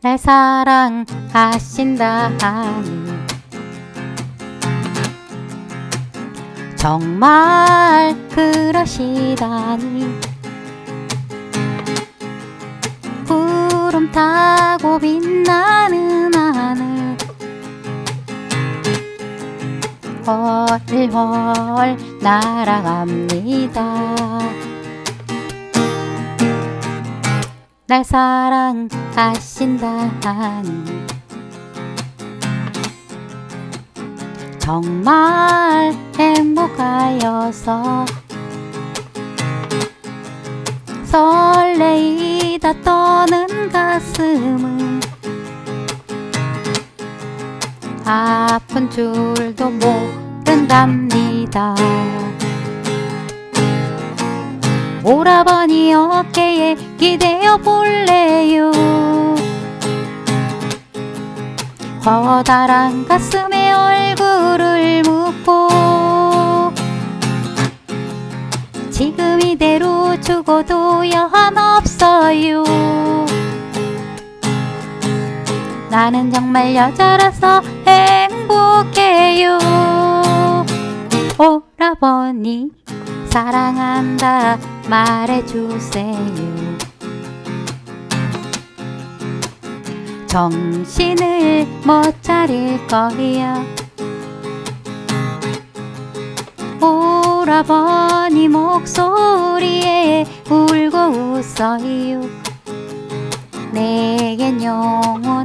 날 사랑하신다 하니. 정말 그러시다니. 구름 타고 빛나는 하늘. 훨훨 날아갑니다. 날 사랑하 신다 하니 정말 행복하여서 설레이다 떠는 가슴은 아픈 줄도 모른답니다. 오라버니 어깨에 기대어 볼래요 커다란 가슴에 얼굴을 묻고 지금 이대로 죽어도 여한 없어요. 나는 정말 여자라서 행복해요. 오라버니 사랑한다 말해주세요 정신을 못 차릴 거야 오라버니 목소리에 울고 웃어요. 내겐 영원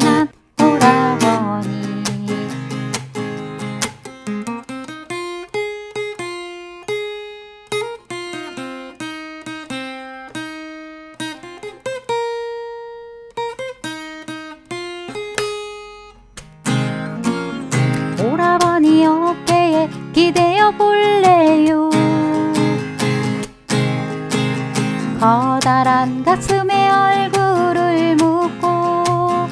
가슴에 얼굴을 묻고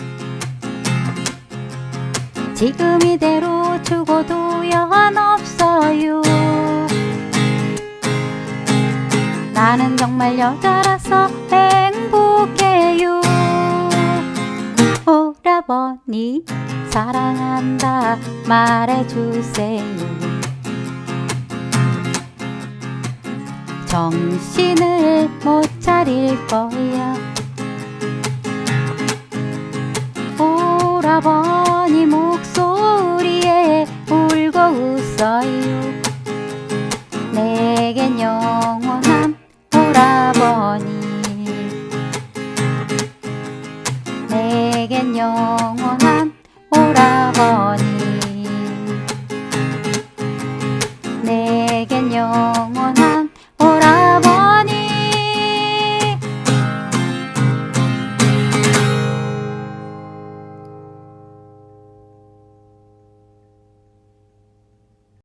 지금 이대로 죽어도 여한 없어요. 나는 정말 여자라서 행복해요. 오라버니 사랑한다 말해주세요 정신을 못 차릴 거야. 오라버니 목소리에 울고 웃어요. 내겐 영원한 오라버니. 내겐 영원한 오라버니. 내겐 영원